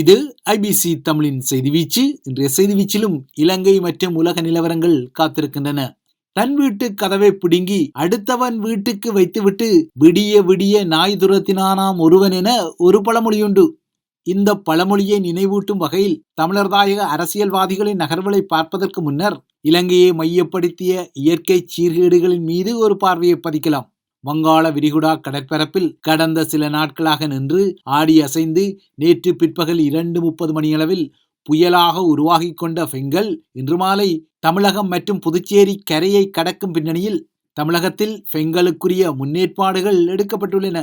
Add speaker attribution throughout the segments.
Speaker 1: இது ஐபிசி தமிழின் செய்தி வீச்சு. இன்றைய செய்தி வீச்சிலும் இலங்கை மற்றும் உலக நிலவரங்கள் காத்திருக்கின்றன. தன் வீட்டு கதவை பிடுங்கி அடுத்தவன் வீட்டுக்கு வைத்துவிட்டு விடிய விடிய நாய் துரத்தினானாம் ஒருவன் என ஒரு பழமொழியுண்டு. இந்த பழமொழியை நினைவூட்டும் வகையில் தமிழர்தாயக அரசியல்வாதிகளின் நகர்வுகளை பார்ப்பதற்கு முன்னர் இலங்கையை மையப்படுத்திய இயற்கை சீர்கேடுகளின் மீது ஒரு பார்வையை பதிக்கலாம். வங்காள விரிகுடா கடற்பரப்பில் கடந்த சில நாட்களாக நின்று ஆடி அசைந்து நேற்று பிற்பகல் இரண்டு முப்பது மணியளவில் புயலாக உருவாகி கொண்ட ஃபெங்கல் இன்று மாலை தமிழகம் மற்றும் புதுச்சேரி கரையை கடக்கும் பின்னணியில் தமிழகத்தில் ஃபெங்கலுக்குரிய முன்னேற்பாடுகள் எடுக்கப்பட்டுள்ளன.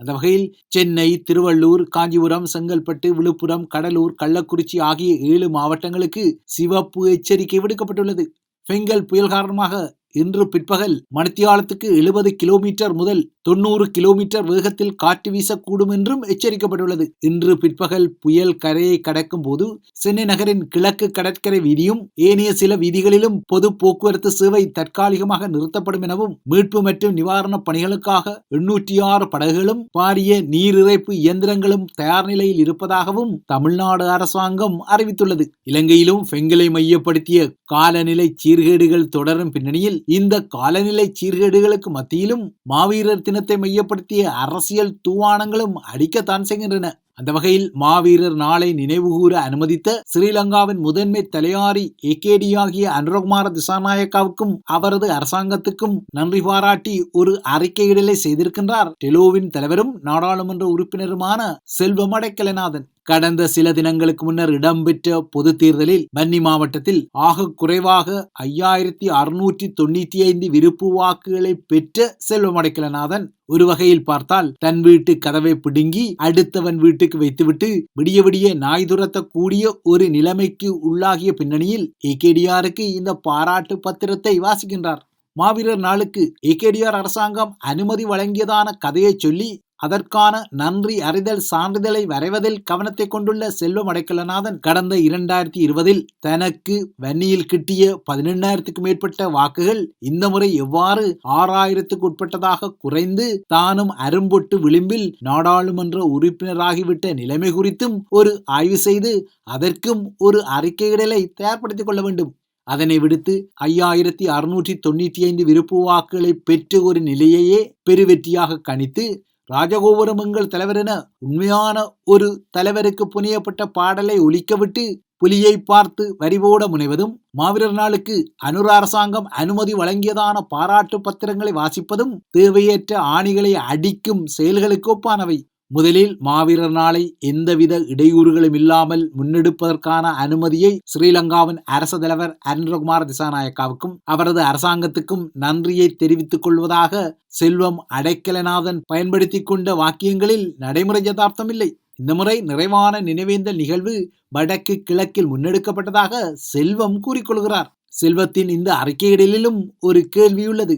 Speaker 1: அந்த வகையில் சென்னை திருவள்ளூர் காஞ்சிபுரம் செங்கல்பட்டு விழுப்புரம் கடலூர் கள்ளக்குறிச்சி ஆகிய ஏழு மாவட்டங்களுக்கு சிவப்பு எச்சரிக்கை விடுக்கப்பட்டுள்ளது. பெங்கல் புயல் காரணமாக இன்று பிற்பகல் மணித்தியாலத்துக்கு எழுபது கிலோமீட்டர் முதல் தொண்ணூறு கிலோமீட்டர் வேகத்தில் காற்று வீசக்கூடும் என்றும் எச்சரிக்கப்பட்டுள்ளது. இன்று பிற்பகல் புயல் கரையை கடக்கும் போது சென்னை நகரின் கிழக்கு கடற்கரை வீதியும் ஏனைய சில வீதிகளிலும் பொது போக்குவரத்து சேவை தற்காலிகமாக நிறுத்தப்படும் எனவும் மீட்பு மற்றும் நிவாரணப் பணிகளுக்காக எண்ணூற்றி ஆறு படகுகளும் பாரிய நீரிறைப்பு இயந்திரங்களும் தயார் நிலையில் இருப்பதாகவும் தமிழ்நாடு அரசாங்கம் அறிவித்துள்ளது. இலங்கையிலும் பெங்கலை மையப்படுத்திய காலநிலை சீர்கேடுகள் தொடரும் பின்னணியில் இந்த காலநிலை சீர்கேடுகளுக்கு மத்தியிலும் மாவீரர் தினத்தை மையப்படுத்திய அரசியல் தூவானங்களும் அடிக்கத்தான் செய்கின்றன. அந்த வகையில் மாவீரர் நாளை நினைவுகூர அனுமதித்த ஸ்ரீலங்காவின் முதன்மை தலையாரி ஏகேடி ஆகிய அனுரகுமார திசாநாயக்காவுக்கும் அவரது அரசாங்கத்துக்கும் நன்றி பாராட்டி ஒரு அறிக்கையிடலை செய்திருக்கின்றார். டெலோவின் தலைவரும் நாடாளுமன்ற உறுப்பினருமான செல்வமடைக்கலநாதன் கடந்த சில தினங்களுக்கு முன்னர் இடம்பெற்ற பொது தேர்தலில் வன்னி மாவட்டத்தில் ஆக குறைவாக ஐயாயிரத்தி அறுநூற்றி தொண்ணூற்றி ஐந்து விருப்பு வாக்குகளை பெற்ற செல்வமடைக்கலநாதன் ஒரு வகையில் பார்த்தால் தன் வீட்டு கதவை பிடுங்கி அடுத்தவன் வீட்டுக்கு வைத்துவிட்டு விடிய விடிய நாய் துரத்தக்கூடிய ஒரு நிலைமைக்கு உள்ளாகிய பின்னணியில் ஏகேடிஆருக்கு இந்த பாராட்டு பத்திரத்தை வாசிக்கின்றார். மாவீரர் நாளுக்கு ஏகேடிஆர் அரசாங்கம் அனுமதி வழங்கியதான கதையை சொல்லி அதற்கான நன்றி அறிதல் சான்றிதழை வரைவதில் கவனத்தை கொண்டுள்ள செல்வம் அடைக்கலநாதன் கடந்த இரண்டாயிரத்தி இருபதில் தனக்கு வன்னியில் கிட்டிய பதினெண்ணாயிரத்துக்கும் மேற்பட்ட வாக்குகள் இந்த முறை எவ்வாறு ஆறாயிரத்துக்கு உட்பட்டதாக குறைந்து தானும் அரும்பொட்டு விளிம்பில் நாடாளுமன்ற உறுப்பினராகிவிட்ட நிலைமை குறித்தும் ஒரு ஆய்வு செய்து அதற்கும் ஒரு அறிக்கையிடலை தயார்படுத்திக் கொள்ள வேண்டும். அதனை விடுத்து ஐயாயிரத்தி அறுநூற்றி தொண்ணூற்றி ஐந்து விருப்பு வாக்குகளை பெற்று ஒரு நிலையையே பெருவெற்றியாக கணித்து ராஜகோபுரம் எங்கள் தலைவரென உண்மையான ஒரு தலைவருக்கு புனியப்பட்ட பாடலை ஒலிக்கவிட்டு புலியை பார்த்து வரிபோட முனைவதும் மாவீரர் நாளுக்கு அனுர அரசாங்கம் அனுமதி வழங்கியதான பாராட்டு பத்திரங்களை வாசிப்பதும் தேவையற்ற ஆணிகளை அடிக்கும் செயல்களுக்கு ஒப்பானவை முதலில் மாவீரர் நாளை எந்தவித இடையூறுகளும் இல்லாமல் முன்னெடுப்பதற்கான அனுமதியை ஸ்ரீலங்காவின் அரச தலைவர் அருண்குமார் திசாநாயக்காவுக்கும் அவரது அரசாங்கத்துக்கும் நன்றியை தெரிவித்துக் கொள்வதாக செல்வம் அடைக்கலநாதன் பயன்படுத்தி கொண்ட வாக்கியங்களில் நடைமுறை யதார்த்தம் இல்லை. இந்த முறை நிறைவான நினைவேந்தல் நிகழ்வு வடக்கு கிழக்கில் முன்னெடுக்கப்பட்டதாக செல்வம் கூறிக்கொள்கிறார் செல்வத்தின் இந்த அறிக்கையிடலிலும் ஒரு கேள்வியுள்ளது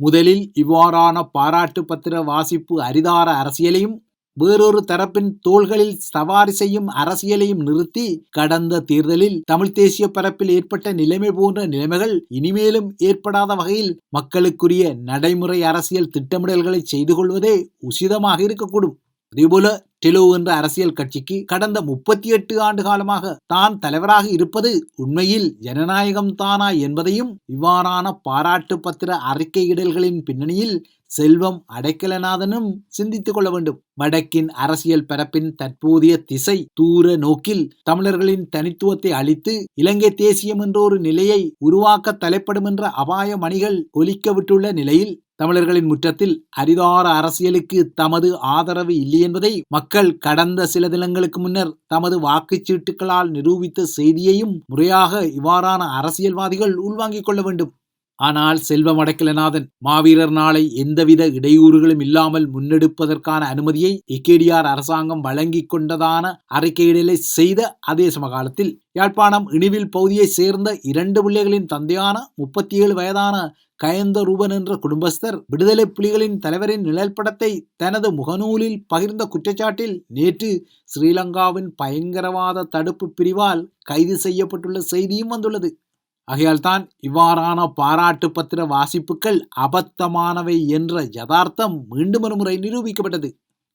Speaker 1: முதலில் இவ்வாறான பாராட்டு பத்திர வாசிப்பு அரிதார அரசியலையும் வேறொரு தரப்பின் தோள்களில் சவாரி செய்யும் அரசியலையும் நிறுத்தி கடந்த தேர்தலில் தமிழ் தேசிய பரப்பில் ஏற்பட்ட நிலைமை போன்ற நிலைமைகள் இனிமேலும் ஏற்படாத வகையில் மக்களுக்குரிய நடைமுறை அரசியல் திட்டமிடல்களை செய்து கொள்வதே உசிதமாக இருக்கக்கூடும். அதேபோல டெலோ என்ற அரசியல் கட்சிக்கு கடந்த முப்பத்தி எட்டு ஆண்டு காலமாக தான் தலைவராக இருப்பது உண்மையில் ஜனநாயகம் தானா என்பதையும் இவ்வாறான பாராட்டு பத்திர அறிக்கையிடல்களின் பின்னணியில் செல்வம் அடைக்கலநாதனும் சிந்தித்துக் கொள்ள வேண்டும். வடக்கின் அரசியல் பரப்பின் தற்போதைய திசை தூர நோக்கில் தமிழர்களின் தனித்துவத்தை அளித்து இலங்கை தேசியம் என்ற ஒரு நிலையை உருவாக்க தலைப்படும் என்ற அபாய மணிகள் ஒலிக்க விட்டுள்ள நிலையில் தமிழர்களின் முற்றத்தில் அரிதார அரசியலுக்கு தமது ஆதரவு இல்லை என்பதை மக்கள் கடந்த சில தினங்களுக்கு முன்னர் தமது வாக்குச்சீட்டுகளால் நிரூபித்த செய்தியையும் முறையாக இவ்வாறான அரசியல்வாதிகள் உள்வாங்கிக் கொள்ள வேண்டும். ஆனால் செல்வம் மாவீரர் நாளை எந்தவித இடையூறுகளும் இல்லாமல் முன்னெடுப்பதற்கான அனுமதியை இக்கேடிஆர் அரசாங்கம் வழங்கி கொண்டதான அறிக்கையிடலை செய்த அதே சமகாலத்தில் யாழ்ப்பாணம் இணிவில் பகுதியைச் சேர்ந்த இரண்டு பிள்ளைகளின் தந்தையான முப்பத்தி ஏழு வயதான கயந்த ரூபன் என்ற குடும்பஸ்தர் விடுதலை புலிகளின் தலைவரின் நிழல்படத்தை தனது முகநூலில் பகிர்ந்த குற்றச்சாட்டில் நேற்று ஸ்ரீலங்காவின் பயங்கரவாத தடுப்பு பிரிவால் கைது செய்யப்பட்டுள்ள செய்தியும் வந்துள்ளது. ஆகையால் தான் இவ்வாறான பாராட்டு பத்திர வாசிப்புகள் அபத்தமானவை என்ற யதார்த்தம் மீண்டும் ஒரு முறை நிரூபிக்கப்பட்டது.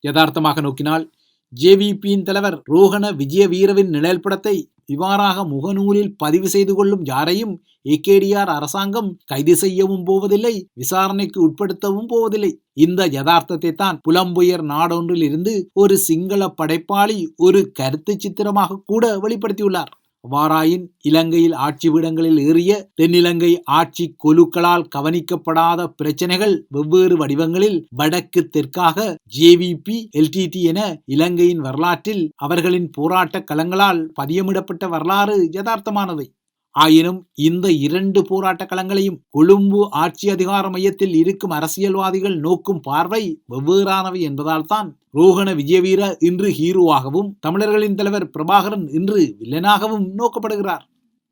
Speaker 1: யதார்த்தமாக நோக்கினால் ஜேவிபியின் தலைவர் ரோஹண விஜய வீரவின் நிழல்படத்தை இவ்வாறாக முகநூலில் பதிவு செய்து கொள்ளும் யாரையும் ஏகேடிஆர் அரசாங்கம் கைது செய்யவும் போவதில்லை விசாரணைக்கு உட்படுத்தவும் போவதில்லை. இந்த யதார்த்தத்தை தான் புலம்புயர் நாடொன்றில் இருந்து ஒரு சிங்கள படைப்பாளி ஒரு கருத்து சித்திரமாக கூட வெளிப்படுத்தியுள்ளார். அவ்வாறாயின் இலங்கையில் ஆட்சி பீடங்களில் ஏறிய தென்னிலங்கை ஆட்சி கொலுக்களால் கவனிக்கப்படாத பிரச்சனைகள் வெவ்வேறு வடிவங்களில் வடக்கு தெற்காக ஜேவிபி எல்டிடி என இலங்கையின் வரலாற்றில் அவர்களின் போராட்ட களங்களால் பதியமிடப்பட்ட வரலாறு யதார்த்தமானவை ஆயினும் இந்த இரண்டு போராட்ட களங்களையும் கொழும்பு ஆட்சி அதிகார மையத்தில் இருக்கும் அரசியல்வாதிகள் நோக்கும் பார்வை வெவ்வேறானவை என்பதால் தான் ரோகண விஜயவீர இன்று ஹீரோவாகவும் தமிழர்களின் தலைவர் பிரபாகரன் இன்று வில்லனாகவும் நோக்கப்படுகிறார்.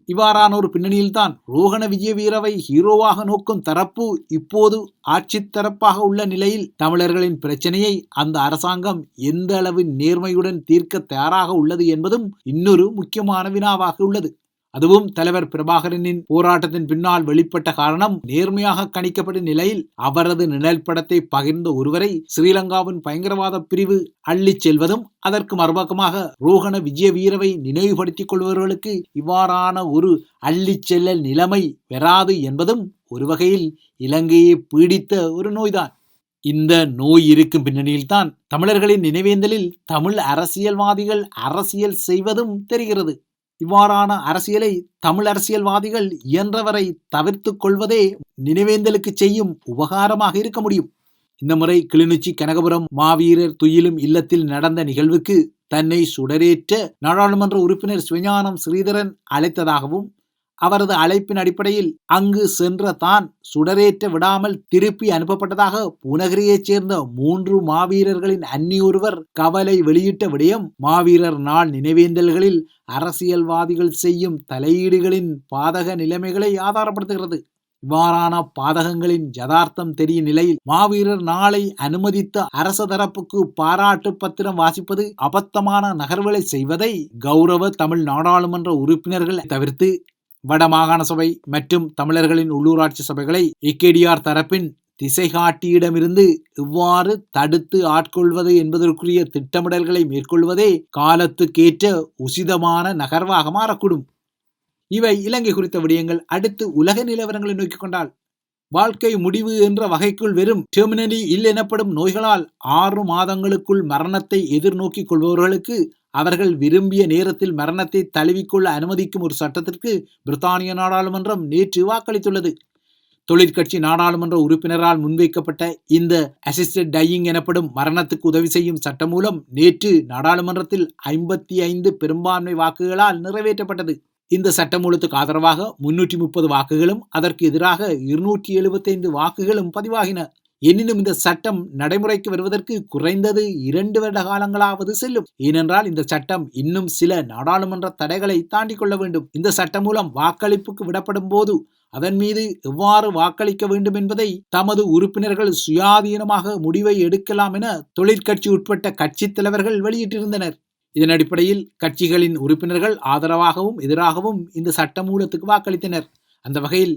Speaker 1: இவ்வாறான ஒரு பின்னணியில்தான் ரோகண விஜயவீரவை ஹீரோவாக நோக்கும் தரப்பு இப்போது ஆட்சி தரப்பாக உள்ள நிலையில் தமிழர்களின் பிரச்சனையை அந்த அரசாங்கம் எந்த அளவு நேர்மையுடன் தீர்க்க தயாராக உள்ளது என்பதும் இன்னொரு முக்கியமான வினாவாக உள்ளது. அதுவும் தலைவர் பிரபாகரனின் போராட்டத்தின் பின்னால் வெளிப்பட்ட காரணம் நேர்மையாக கணிக்கப்பட்ட நிலையில் அவரது நிழல் படத்தை பகிர்ந்த ஒருவரை ஸ்ரீலங்காவின் பயங்கரவாத பிரிவு அள்ளிச் செல்வதும் அதற்கு மறுபக்கமாக ரோகண விஜய வீரவை நினைவுபடுத்திக் கொள்பவர்களுக்கு இவ்வாறான ஒரு அள்ளிச் செல்லல் நிலைமை பெறாது என்பதும் ஒரு வகையில் இலங்கையை பீடித்த ஒரு நோய்தான். இந்த நோய் இருக்கும் பின்னணியில்தான் தமிழர்களின் நினைவேந்தலில் தமிழ் அரசியல்வாதிகள் அரசியல் செய்வதும் தெரிகிறது. இவ்வாறான அரசியலை தமிழ் அரசியல்வாதிகள் இயன்றவரை தவிர்த்து கொள்வதே நினைவேந்தலுக்கு செய்யும் உபகாரமாக இருக்க முடியும். இந்த முறை கிளிநொச்சி கனகபுரம் மாவீரர் துயிலும் இல்லத்தில் நடந்த நிகழ்வுக்கு தன்னை சுடரேற்ற நாடாளுமன்ற உறுப்பினர் சிவஞானம் ஸ்ரீதரன் அழைத்ததாகவும் அவரது அழைப்பின் அடிப்படையில் அங்கு சென்ற தான் சுடரேற்ற விடாமல் திருப்பி அனுப்பப்பட்டதாக பூனகிரியைச் சேர்ந்த மூன்று மாவீரர்களின் அன்னி ஒருவர் கவலை வெளியிட்ட விடயம் மாவீரர் நாள் நினைவேந்தல்களில் அரசியல்வாதிகள் செய்யும் தலையீடுகளின் பாதக நிலைமைகளை ஆதாரப்படுத்துகிறது. இவ்வாறான பாதகங்களின் யதார்த்தம் தெரியும் நிலையில் மாவீரர் நாளை அனுமதித்த அரச தரப்புக்கு பாராட்டு பத்திரம் வாசிப்பது அபத்தமான நகர்வுகளை செய்வதை கௌரவ தமிழ் நாடாளுமன்ற உறுப்பினர்கள் தவிர்த்து வடமாகாண சபை மற்றும் தமிழர்களின் உள்ளூராட்சி சபைகளை இக்கேடிஆர் தரப்பின் திசைகாட்டியிடமிருந்து இவ்வாறு தடுத்து ஆட்கொள்வது என்பதற்குரிய திட்டமிடல்களை மேற்கொள்வதே காலத்துக்கேற்ற உசிதமான நகர்வாக மாறக்கூடும். இவை இலங்கை குறித்த விடயங்கள். அடுத்து உலக நிலவரங்களை நோக்கிக் கொண்டால் வாழ்க்கை முடிவு என்ற வகைக்குள் வெறும் டெர்மினலி இல் எனப்படும் நோய்களால் ஆறு மாதங்களுக்குள் மரணத்தை எதிர்நோக்கிக் கொள்பவர்களுக்கு அவர்கள் விரும்பிய நேரத்தில் மரணத்தை தழுவிக்கொள்ள அனுமதிக்கும் ஒரு சட்டத்திற்கு பிரித்தானிய நாடாளுமன்றம் நேற்று வாக்களித்துள்ளது. தொழிற்கட்சி நாடாளுமன்ற உறுப்பினரால் முன்வைக்கப்பட்ட இந்த அசிஸ்டட் டையிங் எனப்படும் மரணத்துக்கு உதவி செய்யும் சட்டம் மூலம் நேற்று நாடாளுமன்றத்தில் ஐம்பத்தி ஐந்து பெரும்பான்மை வாக்குகளால் நிறைவேற்றப்பட்டது. இந்த சட்டமூலத்துக்கு ஆதரவாக முன்னூற்றி முப்பது வாக்குகளும் அதற்கு எதிராக இருநூற்றி எழுபத்தைந்து வாக்குகளும் பதிவாகின. எனினும் இந்த சட்டம் நடைமுறைக்கு வருவதற்கு குறைந்தது இரண்டு வருட காலங்களாவது செல்லும். ஏனென்றால் இந்த சட்டம் இன்னும் சில நாடாளுமன்ற தடைகளை தாண்டி கொள்ள வேண்டும். இந்த சட்டம் மூலம் வாக்களிப்புக்கு விடப்படும் போது அதன் மீது எவ்வாறு வாக்களிக்க வேண்டும் என்பதை தமது உறுப்பினர்கள் சுயாதீனமாக முடிவை எடுக்கலாம் என தொழிற்கட்சி உட்பட்ட கட்சித் தலைவர்கள் வெளியிட்டிருந்தனர். இதன் அடிப்படையில் கட்சிகளின் உறுப்பினர்கள் ஆதரவாகவும் எதிராகவும் இந்த சட்டமூலத்துக்கு வாக்களித்தனர். அந்த வகையில்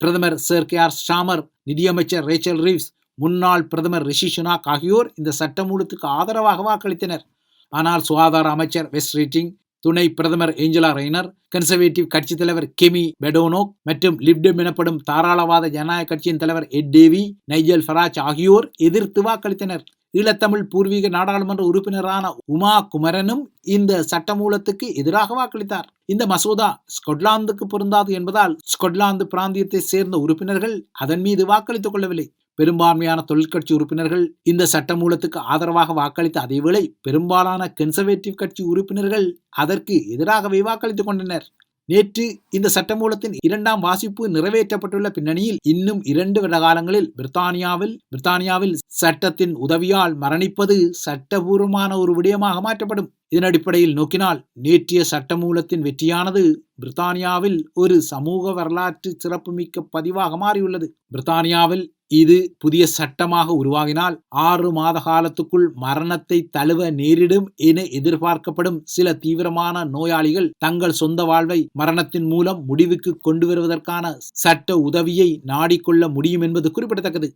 Speaker 1: பிரதமர் சர் கே ஆர் ஸ்டாமர் நிதியமைச்சர் ரேச்சல் ரீவ்ஸ் முன்னாள் பிரதமர் ரிஷி சுனாக் ஆகியோர் இந்த சட்டமூலத்துக்கு ஆதரவாக வாக்களித்தனர் ஆனால் சுகாதார அமைச்சர் வெஸ்ட் ரீட்டிங் துணை பிரதமர் ஏஞ்சலா ரெய்னர் கன்சர்வேட்டிவ் கட்சித் தலைவர் கெமி பெடோனோக் மற்றும் லிப்டம் எனப்படும் தாராளவாத ஜனநாயக கட்சியின் தலைவர் எட் டேவி நைஜல் ஃபராஜ் ஆகியோர் எதிர்த்து வாக்களித்தனர் ஈழத்தமிழ் பூர்வீக நாடாளுமன்ற உறுப்பினரான உமா குமரனும் இந்த சட்டமூலத்துக்கு எதிராக வாக்களித்தார் இந்த மசோதா ஸ்கொட்லாந்துக்கு பொருந்தாது என்பதால் ஸ்கொட்லாந்து பிராந்தியத்தை சேர்ந்த உறுப்பினர்கள் அதன் மீது வாக்களித்துக் கொள்ளவில்லை. பெரும்பான்மையான தொழிற்கட்சி உறுப்பினர்கள் இந்த சட்டமூலத்துக்கு ஆதரவாக வாக்களித்த அதேவேளை பெரும்பாலான கன்சர்வேட்டிவ் கட்சி உறுப்பினர்கள் அதற்கு எதிராகவே வாக்களித்துக் கொண்டனர். நேற்று இந்த சட்டமூலத்தின் இரண்டாம் வாசிப்பு நிறைவேற்றப்பட்டுள்ள பின்னணியில் இன்னும் இரண்டு விடகாலங்களில் பிரித்தானியாவில் பிரித்தானியாவில் சட்டத்தின் உதவியால் மரணிப்பது சட்டபூர்வமான ஒரு விடயமாக மாற்றப்படும். இதன் அடிப்படையில் நோக்கினால் நேற்றைய சட்டமூலத்தின் வெற்றியானது பிரித்தானியாவில் ஒரு சமூக வரலாற்று சிறப்புமிக்க பதிவாக மாறியுள்ளது. பிரித்தானியாவில் இது புதிய சட்டமாக உருவாகினால் ஆறு மாத காலத்துக்குள் மரணத்தை தழுவ நேரிடும் என எதிர்பார்க்கப்படும் சில தீவிரமான நோயாளிகள் தங்கள் சொந்த வாழ்வை மரணத்தின் மூலம் முடிவுக்கு கொண்டு வருவதற்கான சட்ட உதவியை நாடிக்கொள்ள முடியும் என்பது குறிப்பிடத்தக்கது.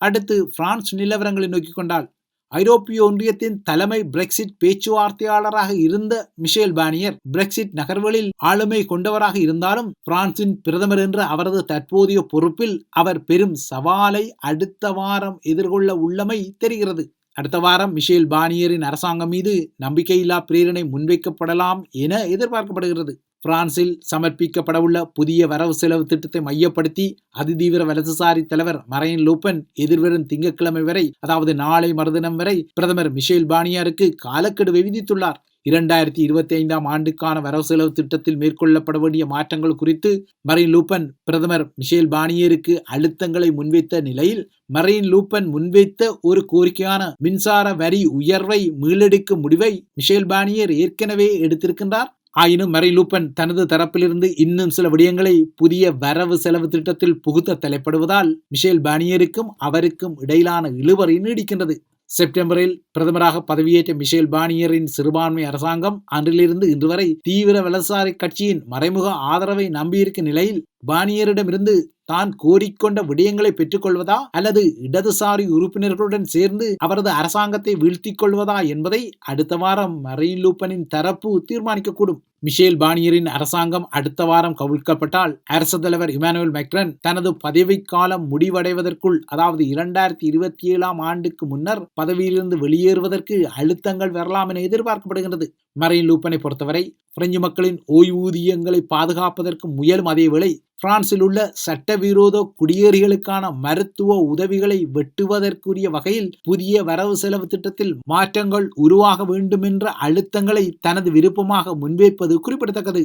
Speaker 1: அடுத்து பிரான்ஸ் நிலவரங்களை நோக்கிக் கொண்டால் ஐரோப்பிய ஒன்றியத்தின் தலைமை பிரெக்சிட் பேச்சுவார்த்தையாளராக இருந்த மிஷேல் பானியர் பிரெக்சிட் நகர்வுகளில் ஆளுமை கொண்டவராக இருந்தாலும் பிரான்சின் பிரதமர் என்ற அவரது தற்போதைய பொறுப்பில் அவர் பெரும் சவாலை அடுத்த வாரம் எதிர்கொள்ள உள்ளமை தெரிகிறது. அடுத்த வாரம் மிஷேல் பானியரின் அரசாங்கம் மீது நம்பிக்கையில்லா பிரேரணை முன்வைக்கப்படலாம் என எதிர்பார்க்கப்படுகிறது. பிரான்சில் சமர்ப்பிக்கப்படவுள்ள புதிய வரவு செலவு திட்டத்தை மையப்படுத்தி அதிதீவிர வலதுசாரி தலைவர் மரையன் லூப்பன் எதிர்வரும் திங்கட்கிழமை வரை அதாவது நாளை மறுதினம் வரை பிரதமர் மிஷேல் பானியாருக்கு காலக்கெடு விதித்துள்ளார். இரண்டாயிரத்தி இருபத்தி ஐந்தாம் ஆண்டுக்கான வரவு செலவு திட்டத்தில் மேற்கொள்ளப்பட வேண்டிய மாற்றங்கள் குறித்து மரைன் லூப்பன் பிரதமர் மிஷேல் பானியருக்கு அழுத்தங்களை முன்வைத்த நிலையில் மரைன் லூப்பன் முன்வைத்த ஒரு கோரிக்கையான மின்சார வரி உயர்வை மீளெடுக்கும் முடிவை மிஷேல் பானியர் ஏற்கனவே எடுத்திருக்கின்றார். ஆயினும் மரை லூப்பன் தனது தரப்பிலிருந்து இன்னும் சில விடயங்களை புதிய வரவு செலவு திட்டத்தில் புகுத்த தலைப்படுவதால் மிஷேல் பானியருக்கும் அவருக்கும் இடையிலான இழுவறை நீடிக்கின்றது. செப்டம்பரில் பிரதமராக பதவியேற்ற மிஷேல் பானியரின் சிறுபான்மை அரசாங்கம் அன்றிலிருந்து இன்று வரை தீவிர வலதுசாரி கட்சியின் மறைமுக ஆதரவை நம்பியிருக்கும் நிலையில் பானியரிடமிருந்து தான் கோரிக்கொண்ட விடயங்களை பெற்றுக்கொள்வதா அல்லது இடதுசாரி உறுப்பினர்களுடன் சேர்ந்து அவரது அரசாங்கத்தை வீழ்த்திக் கொள்வதா என்பதை அடுத்த வாரம் மரீன் லூப்பனின் தரப்பு தீர்மானிக்கக்கூடும். மிஷேல் பானியரின் அரசாங்கம் அடுத்த வாரம் கவிழ்க்கப்பட்டால் அரசு தலைவர் இமானுவேல் மெக்ரன் தனது பதவிக்காலம் முடிவடைவதற்குள் அதாவது இரண்டாயிரத்தி இருபத்தி ஏழாம் ஆண்டுக்கு முன்னர் பதவியிலிருந்து வெளியேறுவதற்கு அழுத்தங்கள் வரலாம் என எதிர்பார்க்கப்படுகிறது மரைன் லூப்பனை பொறுத்தவரை பிரெஞ்சு மக்களின் ஓய்வூதியங்களை பாதுகாப்பதற்கு முயலும் அதேவேளை பிரான்சில் உள்ள சட்டவிரோத குடியேறிகளுக்கான மருத்துவ உதவிகளை வெட்டுவதற்குரிய வகையில் புதிய வரவு செலவு திட்டத்தில் மாற்றங்கள் உருவாக வேண்டும் என்ற அழுத்தங்களை தனது விருப்பமாக முன்வைப்பது குறிப்பிடத்தக்கது.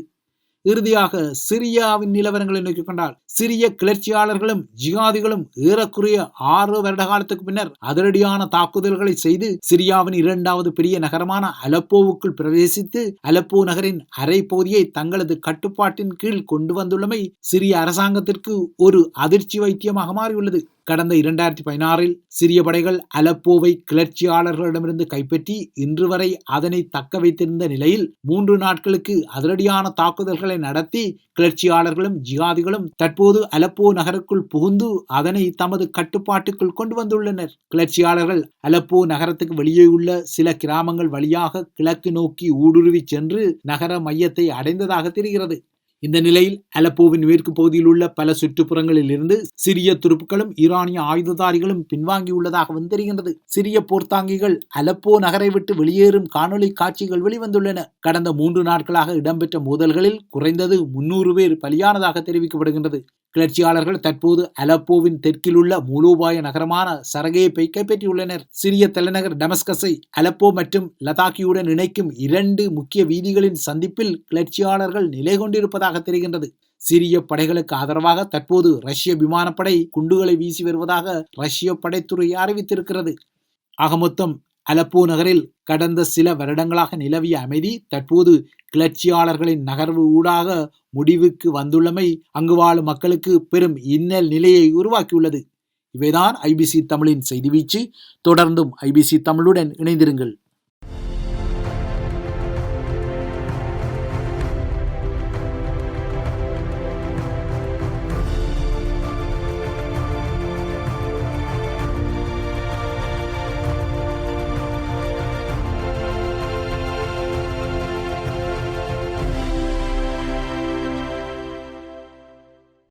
Speaker 1: இறுதியாக சிரியாவின் நிலவரங்களை நோக்கி கொண்டால் சிரிய கிளர்ச்சியாளர்களும் ஜிகாதிகளும் ஏறக்குறைய ஆறு வருட காலத்துக்கு பின்னர் அதிரடியான தாக்குதல்களை செய்து சிரியாவின் இரண்டாவது பெரிய நகரமான அலப்போவுக்குள் பிரவேசித்து அலப்போ நகரின் அரை பகுதியை தங்களது கட்டுப்பாட்டின் கீழ் கொண்டு வந்துள்ளமை சிரிய அரசாங்கத்திற்கு ஒரு அதிர்ச்சி வைத்தியமாக மாறியுள்ளது. கடந்த இரண்டாயிரத்தி பதினாறில் சிரிய படைகள் அலப்போவை கிளர்ச்சியாளர்களிடமிருந்து கைப்பற்றி இன்று வரை அதனை தக்க வைத்திருந்த நிலையில் மூன்று நாட்களுக்கு அதிரடியான தாக்குதல்களை நடத்தி கிளர்ச்சியாளர்களும் ஜிகாதிகளும் தற்போது அலப்போ நகருக்குள் புகுந்து அதனை தமது கட்டுப்பாட்டுக்குள் கொண்டு வந்துள்ளனர். கிளர்ச்சியாளர்கள் அலப்போ நகரத்துக்கு வெளியே உள்ள சில கிராமங்கள் வழியாக கிழக்கு நோக்கி ஊடுருவி சென்று நகர மையத்தை அடைந்ததாக தெரிகிறது. இந்த நிலையில் அலப்போவின் மேற்கு பகுதியில் உள்ள பல சுற்றுப்புறங்களில் இருந்து சிறிய துருப்புக்களும் ஈரானிய ஆயுததாரிகளும் பின்வாங்கியுள்ளதாக தெரிகின்றது சிறிய போர்த்தாங்கிகள் அலப்போ நகரை விட்டு வெளியேறும் காணொலி காட்சிகள் வெளிவந்துள்ளன. கடந்த மூன்று நாட்களாக இடம்பெற்ற மோதல்களில் குறைந்தது முன்னூறு பேர் பலியானதாக தெரிவிக்கப்படுகின்றது. கிளர்ச்சியாளர்கள் தற்போது அலப்போவின் தெற்கில் உள்ள மூலோபாய நகரமான சரகேப்பை கைப்பற்றியுள்ளனர். சிரிய தலைநகர் டமஸ்கஸை அலப்போ மற்றும் லதாக்கியுடன் இணைக்கும் இரண்டு முக்கிய வீதிகளின் சந்திப்பில் கிளர்ச்சியாளர்கள் நிலை கொண்டிருப்பதாக தெரிகின்றது. சிரிய படைகளுக்கு ஆதரவாக தற்போது ரஷ்ய விமானப்படை குண்டுகளை வீசி வருவதாக ரஷ்ய படைத்துறை அறிவித்திருக்கிறது. ஆக மொத்தம் அலப்போ நகரில் கடந்த சில வருடங்களாக நிலவிய அமைதி தற்போது கிளர்ச்சியாளர்களின் நகர்வு ஊடாக முடிவுக்கு வந்துள்ளமை அங்கு வாழும் மக்களுக்கு பெரும் இன்னல் நிலையை உருவாக்கியுள்ளது. இவைதான் ஐபிசி தமிழின் செய்தி வீச்சு. தொடர்ந்தும் ஐபிசி தமிழுடன் இணைந்திருங்கள்.